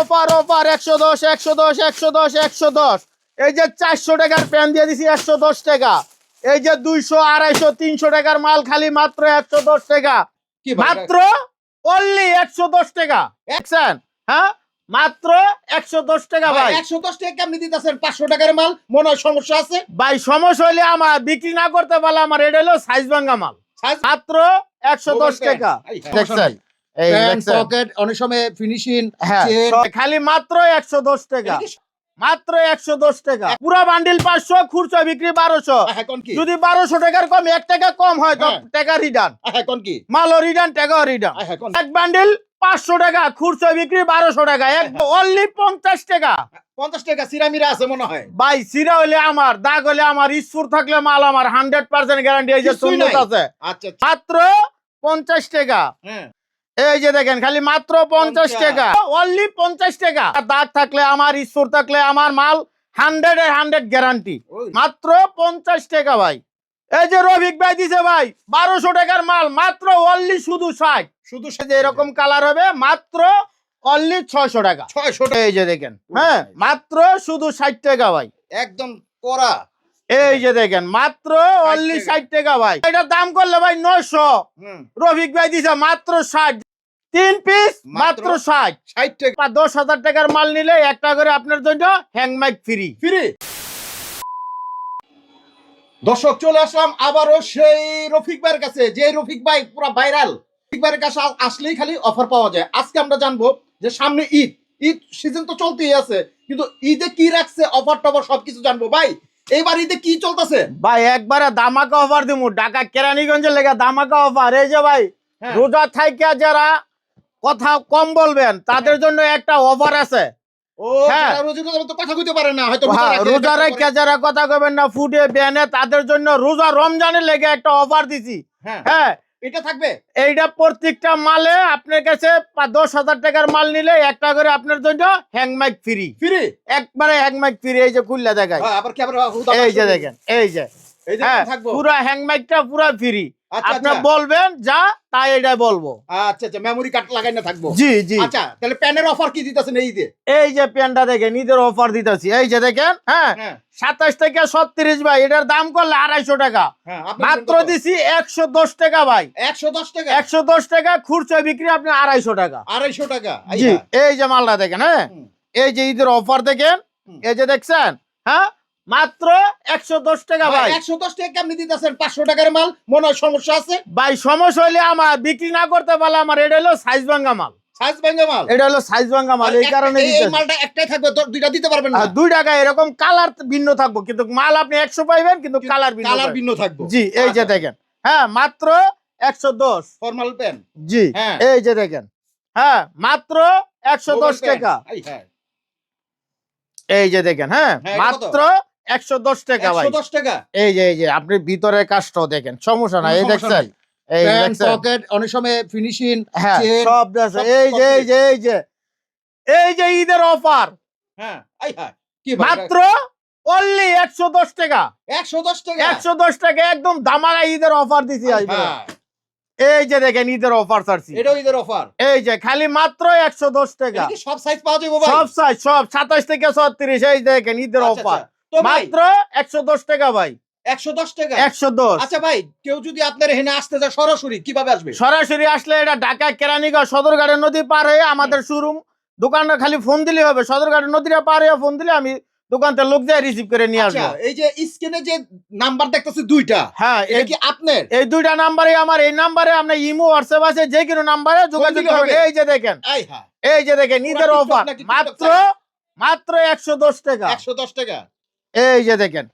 Offer offer একশো দশ একশো দশ একশো দশ একশো দশ। এই যে চারশো টাকার প্যান দিয়ে দিছি একশো দশ টাকা। এই যে দুইশো আড়াইশো তিনশো টাকার মাল খালি মাত্র একশো দশ টাকা। ভাই, মাত্র অনলি একশো দশ টাকা। হ্যাঁ? মাত্র একশো দশ টাকা ভাই একশো দশ টাকা কেমনি দিতেছেন? পাঁচশো টাকার মাল মনে হয় সমস্যা আছে। ভাই সমস্যা হলে আমার বিক্রি না করতে পারলে আমার এটা হলো সাইজ ভাঙ্গা মাল। মাত্র একশো দশ টাকা। দেখছেন? অনেক সময় ফিনিশিং হ্যাঁ খালি মাত্র একশো দশ টাকা। মাত্র একশো দশ টাকা। পুরো বান্ডিল পাঁচশো খুচরা বিক্রি বারোশো। যদি বারোশো টাকার কম এক টাকা কম হয় হ্যাঁ। টাকা রিটার্ন এখন কি? মালও রিটার্ন টাকাও রিটার্ন এক বান্ডিল পাঁচশো টাকা খুচরা বিক্রি বারোশো টাকা। এক অনলি পঞ্চাশ টাকা। পঞ্চাশ টাকা সিরামিরা আছে মনে হয়। ভাই সিরা হলে আমার দাগ হলে আমার স্পুর থাকলে মাল আমার। Hundred percent guarantee. আছে। আচ্ছা আচ্ছা, মাত্র পঞ্চাশ টাকা। হ্যাঁ। এই যে দেখেন খালি মাত্র পঞ্চাশ। টাকা। অনলি পঞ্চাশ টাকা। দাগ থাকলে আমার স্টোর থাকলে আমার মাল হান্ড্রেড এর হান্ড্রেড গ্যারান্টি মাত্র পঞ্চাশ টাকা ভাই। এই যে রবিক ভাই দিছে ভাই বারোশো টাকার মাল মাত্র অনলি শুধু ষাট। শুধু এরকম কালার হবে মাত্র অনলি ছয়শো টাকা। ছয়শো টাকা। এই যে দেখেন হ্যাঁ মাত্র শুধু ষাট টাকা ভাই। একদম করা এই যে দেখেন মাত্র অনলি ষাট টাকা ভাই। এটার দাম করলে ভাই নয়শো। হুম। রফিক ভাই দিছে মাত্র ষাট। তিন পিস মাত্র ষাট। ষাট টাকা। দশ হাজার টাকার মাল নিলে একটা করে আপনার জন্য হ্যাংমাইক ফ্রি ফ্রি দর্শক চলে আসলাম আবারও সেই রফিক ভাইয়ের কাছে। যে রফিক ভাই পুরো ভাইরাল রফিক ভাইয়ের কাছে আসলেই খালি অফার পাওয়া যায়। আজকে আমরা জানব যে সামনে ঈদ ঈদ সিজন তো চলতেই আছে কিন্তু ঈদে কি রাখছে অফার টফার সবকিছু জানব। ভাই এইবার ঈদে কি চলতেছে? ভাই একবারে দামাকা অফার দিমু। ঢাকা কেরানীগঞ্জের লেগে দামাকা অফার এই যে ভাই হ্যাঁ। রোজা থাইকা যারা কথা কম বলবেন তাদের জন্য একটা অফার আছে। হ্যাঁ। রোজা হ্যাঁ, রাখে, রোজা ব্যবসা রেখা করে। যারা কথা কবেন না ফুটে বেনে তাদের জন্য রোজা রমজানের লেগে একটা অফার দিছি। হ্যাঁ। হ্যাঁ। এটা থাকবে? এইটা প্রত্যেকটা মালে আপনার কাছে দশ হাজার টাকার মাল নিলে একটা করে আপনার জন্য হ্যাংমাইক ফ্রি ফ্রি একবারে হ্যাংমাইক ফ্রি এই যে খুললে দেখায় আবার কি আবার হুদা এই যে দেখেন এই যে। হ্যাঁ পুরো হ্যাংমাইকটা পুরো ফ্রি আচ্ছা আপনি আচ্ছা। বলবেন যা তাই এটা বলব। আচ্ছা আচ্ছা মেমোরি কার্ড লাগাই না থাকব। জি জি। আচ্ছা তাহলে প্যানের অফার কি দিতেছেন এই ঈদে এই যে পেনটা দেখেন ঈদের অফার দিতেছি। এই যে দেখেন হ্যাঁ হ্যাঁ। সাতাশ থেকে ছত্রিশ ভাই এটার দাম করলে আড়াইশো টাকা। হ্যাঁ মাত্র দিছি একশো দশ টাকা ভাই। একশো দশ টাকা? একশো দশ টাকা খুচরা বিক্রি আপনি আড়াইশো টাকা। আড়াইশো টাকা জি এই যে মালটা দেখেন হ্যাঁ। এই যে ঈদের অফার দেখেন এই যে দেখছেন হ্যাঁ মাত্র একশো দশ টাকা ভাই একশো দশ টাকা কেমনি দিতেছেন? পাঁচশো টাকার মাল মনে হয় সমস্যা আছে? ভাই সমস্যা হলে আমার বিক্রি না করতে পারলে আমার এটা হলো সাইজ ভাঙ্গা মাল। সাইজ ভেঙে মাল? এটা হলো সাইজ ভাঙ্গা মাল এই কারণে এই- এই দিতেছি। মালটা একটাই থাকবে দুইটা দিতে পারবেন না? দুই টাকা এরকম কালার ভিন্ন থাকব কিন্তু মাল আপনি একশো পাইবেন কিন্তু কালার ভিন্ন কালার ভিন্ন থাকবে। জি এই যে দেখেন হ্যাঁ মাত্র একশো দশ। ফর্মাল পেন জি হ্যাঁ। এই যে দেখেন হ্যাঁ মাত্র একশো দশ টাকা। হ্যাঁ। এই যে দেখেন হ্যাঁ? মাত্র একশো দশ টাকা ভাই। দশ টাকা? এই যে এই যে আপনি কাজটাও দেখেন সমস্যা নাই এই দেখছেন? এই পকেট অনেক সময় ফিনিশিং হ্যাঁ সব এই যে এই যে এই যে এই যে ঈদের অফার হ্যাঁ মাত্র অনলি একশো দশ টাকা। একশো দশ টাকা? একশো দশ টাকা একদম দামাকা ঈদের অফার দিছি এই যে দেখেন ঈদের অফার ছাড়ছি। এটাও ঈদের অফার এই যে খালি মাত্র একশো দশ টাকা। সব সাইজ পাওয়া যাবে সব সাইজ সব সাতাশ থেকে ছত্রিশ এই দেখেন ঈদের অফার আচ্ছা। মাত্র একশো দশ টাকা ভাই। একশো দশ টাকা? একশো দশ। আচ্ছা ভাই কেউ যদি আপনার এখানে আসতে চায় সরাসরি কীভাবে আসবে? সরাসরি আসলে এটা ঢাকা কেরানীগঞ্জ সদরঘাটের নদী পার হয়ে আমাদের শোরুম। দোকানটা খালি ফোন দিলে হবে। সদরঘাটের নদীটা পার হয়ে ফোন দিলে আমি দোকানতে লোক যায় রিসিভ করে নিয়ে আচ্ছা আসব। এই যে স্ক্রিনে যে নাম্বার দেখতেছি দুইটা হ্যাঁ এটা এই- কি আপনার? এই দুইটা নাম্বারে আমার। এই নাম্বারে আপনার ইমো হোয়াটসঅ্যাপ আছে যে কোনো নাম্বারে যোগাযোগ করবেন। হবে। এই যে দেখেন এই যে দেখেন ঈদের অফার মাত্র মাত্র একশো দশ টাকা। একশো দশ টাকা? এই যে দেখেন।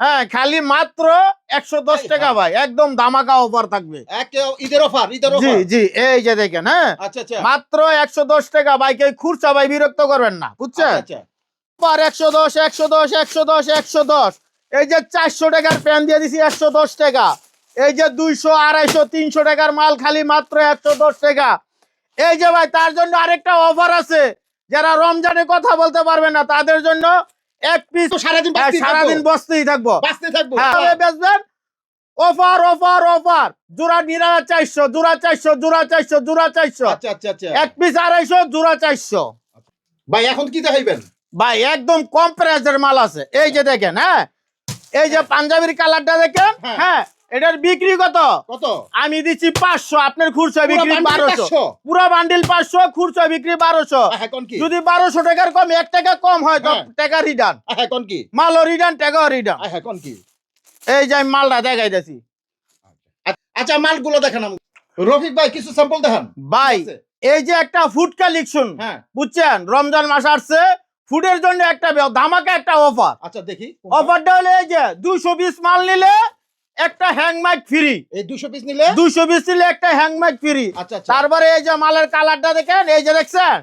হ্যাঁ খালি মাত্র একশো দশ টাকা হ্যাঁ। ভাই একদম দামাকা অফার থাকবে। ঈদের অফার ঈদের জি জি এই যে দেখেন হ্যাঁ। আচ্ছা আচ্ছা। মাত্র একশো দশ টাকা বাইকে খুরসা ভাই বিরক্ত করবেন না বুঝছেন? আচ্ছা একশো দশ একশো দশ একশো দশ একশো দশ। এই যে চারশো টাকার প্যান দিয়ে দিছি একশো দশ টাকা। এই যে দুইশো আড়াইশো তিনশো টাকার মাল খালি মাত্র একশো দশ টাকা। এই যে ভাই তার জন্য আরেকটা অফার আছে। যারা রমজানে কথা বলতে পারবে না তাদের জন্য এক পিস সারাদিন হ্যাঁ, সারাদিন। বসতেই থাকব। বাঁচতে থাকব। হ্যাঁ। বেচবেন? Offer offer offer. জোড়া নিরা চারশো জোড়া চারশো জোড়া চারশো জোড়া চারশো। আচ্ছা আচ্ছা আচ্ছা। এক পিস আড়াইশো জোড়া চারশো। ভাই এখন কি দেখাইবেন? ভাই একদম কম প্রাইসের মাল আছে। এই যে দেখেন হ্যাঁ? এই যে পাঞ্জাবির কালারটা দেখেন হ্যাঁ। এটার বিক্রি কত? কত? আমি দিচ্ছি পাঁচশো আপনার খুচরা বিক্রি বারোশো। পুরো বান্ডিল পাঁচশো খুচরা বিক্রি বারোশো। যদি বারোশো টাকার কম এক টাকা কম হয় হ্যাঁ। টাকা রিটার্ন এখন কি? মালও রিটার্ন টাকাও রিটার্ন এখন কি? এই যে আমি মালটা দেখাইতেছি আচ্ছা মালগুলো দেখান। রফিক ভাই কিছু স্যাম্পল দেখান। ভাই এই যে একটা ফুড কালেকশন হ্যাঁ। বুঝছেন? রমজান মাস আসছে ফুডের জন্য একটা ধামাকা একটা অফার আচ্ছা দেখি। অফারটা হলো এই যে দুশো পিস মাল নিলে একটা হ্যাংমাইক ফ্রি এই দুশো পিস নিলে? দুশো পিস নিলে একটা হ্যাংমাইক ফ্রি আচ্ছা আচ্ছা। তারপরে এই যে মালের কালারটা দেখেন এই যে দেখছেন?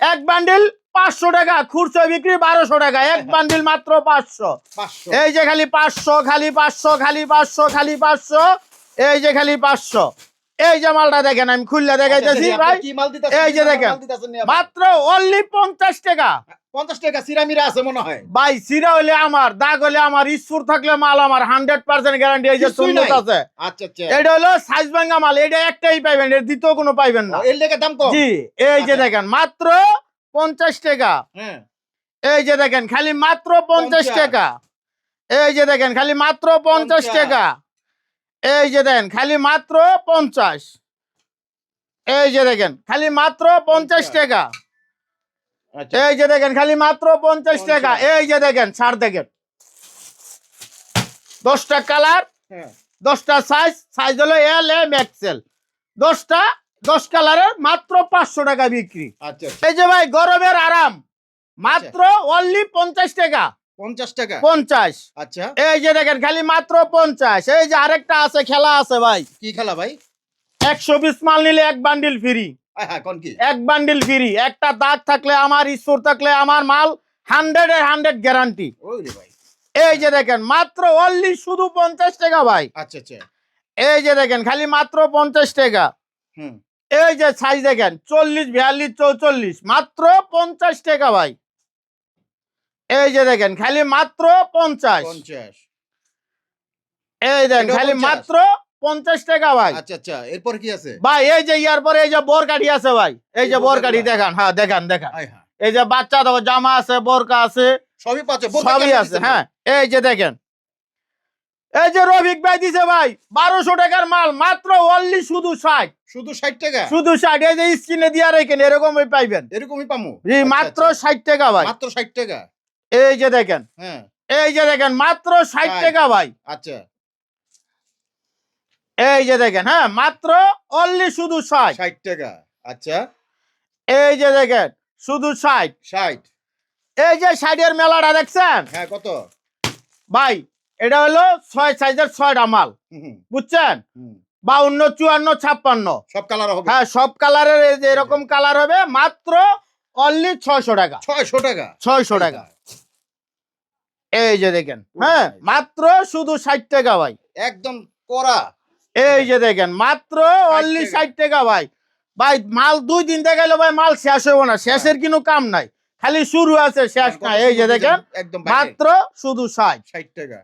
এক বান্ডিল পাঁচশো টাকা খুচরো বিক্রি বারোশো টাকা এক বান্ডিল মাত্র পাঁচশো। পাঁচশো। এই যে খালি পাঁচশো খালি পাঁচশো খালি পাঁচশো খালি পাঁচশো এই যে খালি পাঁচশো। এই যে মালটা দেখেন আমি খুললে আচ্ছা, দেখাইতেছি ভাই মাল দিতেছেন? এই যে দেখেন। মাত্র অনলি পঞ্চাশ টাকা। পঞ্চাশ টাকা সিরামিরা আছে মনে হয়। ভাই সিরা হলে আমার দাগ হলে আমার স্পুর থাকলে মাল আমার হান্ড্রেড পার্সেন্ট গ্যারান্টি এই যে সুন্দর আছে। আচ্ছা আচ্ছা। এটা হলো সাইজ ভাঙ্গা মাল এটা একটাই পাইবেন এর দ্বিতীয় কোনো পাইবেন না। এর লেগে দাম কম? জি এই যে আচ্ছা। দেখেন মাত্র পঞ্চাশ টাকা। হ্যাঁ। এই যে দেখেন খালি মাত্র পঞ্চাশ। টাকা। এই যে দেখেন খালি মাত্র পঞ্চাশ। টাকা। এই যে দেখেন খালি মাত্র পঞ্চাশ। এই যে দেখেন খালি মাত্র পঞ্চাশ পঞ্চাশ। টাকা। আচ্ছা। এই যে দেখেন খালি মাত্র পঞ্চাশ টাকা। এই যে দেখেন ছাড় দেখেন। দশটা কালার হ্যাঁ। দশটা সাইজ সাইজ হলো এল এম এক্সেল দশটা দশ কালারের মাত্র পাঁচশো টাকা বিক্রি। আচ্ছা আচ্ছা। এই যে ভাই গরমের আরাম। মাত্র অনলি পঞ্চাশ টাকা। পঞ্চাশ টাকা? পঞ্চাশ। আচ্ছা। এই যে দেখেন খালি মাত্র পঞ্চাশ। এই যে আরেকটা আছে খেলা আছে ভাই। কি খেলা ভাই? একশো পিস মাল নিলে এক বান্ডিল ফ্রি হ্যাঁ হ্যাঁ কি? এক বান্ডিল ফ্রি একটা দাগ থাকলে আমার স্টোর থাকলে আমার মাল হান্ড্রেড এর হান্ড্রেড গ্যারান্টি এই যে দেখেন মাত্র অনলি শুধু পঞ্চাশ টাকা ভাই। আচ্ছা আচ্ছা। এই যে দেখেন খালি মাত্র পঞ্চাশ টাকা। হুম। এই যে সাইজ দেখেন চল্লিশ বিয়াল্লিশ চৌচল্লিশ। মাত্র পঞ্চাশ টাকা ভাই। এই যে দেখেন খালি মাত্র পঞ্চাশ। পঞ্চাশ। এই দেখেন খালি মাত্র পঞ্চাশ টাকা ভাই। আচ্ছা আচ্ছা এরপর কি আছে? ভাই এই যে ইয়ার পরে এই যে বোরকাঠি আছে ভাই এই যে বোরকাঠি? দেখান হ্যাঁ দেখান দেখান। এই যে বাচ্চা দেখো জামা আছে বোরকা আছে সবই পাচ্ছে সবই আছে হ্যাঁ এই যে দেখেন। এই যে রফিক ভাই দিছে ভাই বারোশো টাকার মাল মাত্র অনলি শুধু ষাট। শুধু ষাট টাকা? শুধু ষাট এই যে স্ক্রিনে দিয়া রেখেন এরকমই পাইবেন। এরকমই পামু? জি আচ্ছা, মাত্র আচ্ছা। ষাট টাকা ভাই। মাত্র ষাট টাকা? এই যে দেখেন হ্যাঁ। এই যে দেখেন মাত্র ষাট। টাকা ভাই। আচ্ছা। এই যে দেখেন হ্যাঁ মাত্র অনলি শুধু ষাট। ষাট টাকা আচ্ছা। এই যে দেখেন শুধু ষাট। ষাট। এই যে ষাটের মেলাটা দেখছেন? হ্যাঁ কত? ভাই এটা হলো ছয় সাইজের ছয়টা মাল। বুঝছেন? হুম। বাউন্ন চুয়ান্ন ছাপ্পান্ন। সব কালার হবে। হ্যাঁ সব কালারের এই যে এরকম কালার হবে মাত্র অনলি ছয়শো টাকা। ছয়শো টাকা। ছয়শো টাকা। এই যে দেখেন হ্যাঁ মাত্র শুধু ষাট টাকা ভাই। একদম করা এই যে দেখেন মাত্র অনলি। ষাট টাকা ভাই। ভাই মাল দুই দিন দেখাইলে ভাই মাল শেষ হইব না। শেষের কোনো কাম নাই। খালি শুরু আছে শেষ কত নাই। এই যে দেখেন একদম মাত্র শুধু ষাট। ষাট টাকা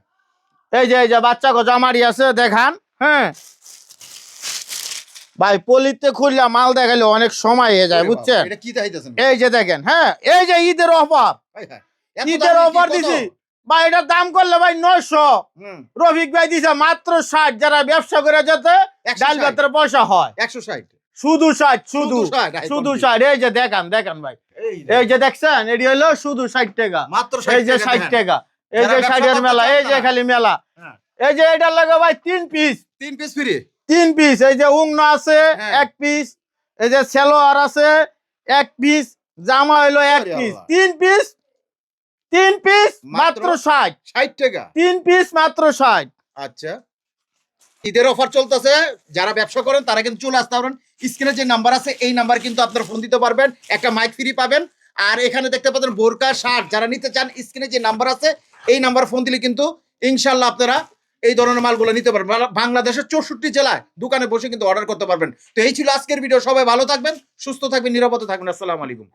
এই যে এই যে বাচ্চা গো জামারি আছে দেখান হ্যাঁ। ভাই পলিতে খুললে মাল দেখাইলে অনেক সময় হয়ে যায় বুঝছেন? এটা কি চাইতেছেন এই যে দেখেন হ্যাঁ এই যে ঈদের অফার। হাই। ঈদের অফার দিছি। ভাই এটার দাম করলে ভাই নয়শো। রফিক ভাই দিছে মাত্র ষাট। যারা ব্যবসা করে যাতে 160 ডাল ভাতের পয়সা হয়। একশো ষাট। শুধু ষাট শুধু। শুধু 60, আই শুধু কমপ্লিট। ষাট। এই যে দেখান দেখান ভাই। এই যে, দেখছেন এটি হলো শুধু ষাট টাকা। মাত্র এই যে ষাট টাকা। এই যে ষাটের মেলা এই যে খালি মেলা। হ্যাঁ। এই যে এটার লাগে ভাই তিন পিস। তিন পিস ফ্রি? তিন পিস। এই যে উংন আছে হ্যাঁ। এক পিস। এই যে সেলোয়ার আছে এক পিস। জামা হইল এক পিস। তিন পিস তিন পিস মাত্র ষাট। ষাট টাকা। তিন পিস মাত্র ষাট। আচ্ছা। ঈদের অফার চলতেছে। যারা ব্যবসা করেন তারা কিন্তু চলে আসতে পারবেন। স্ক্রিনে যে নাম্বার আছে এই নাম্বার কিন্তু আপনারা ফোন দিতে পারবেন। একটা মাইক ফ্রি পাবেন। আর এখানে দেখতে পাচ্ছেন বোরকা শার্ট। যারা নিতে চান স্ক্রিনে যে নাম্বার আছে এই নাম্বার ফোন দিলে কিন্তু ইনশাল্লাহ আপনারা এই ধরনের মালগুলো নিতে পারবেন। বাংলা- বাংলাদেশের চৌষট্টি জেলায় দোকানে বসে কিন্তু অর্ডার করতে পারবেন। তো এই ছিল আজকের ভিডিও সবাই ভালো থাকবেন সুস্থ থাকবেন নিরাপদে থাকবেন। আসসালামু আলাইকুম।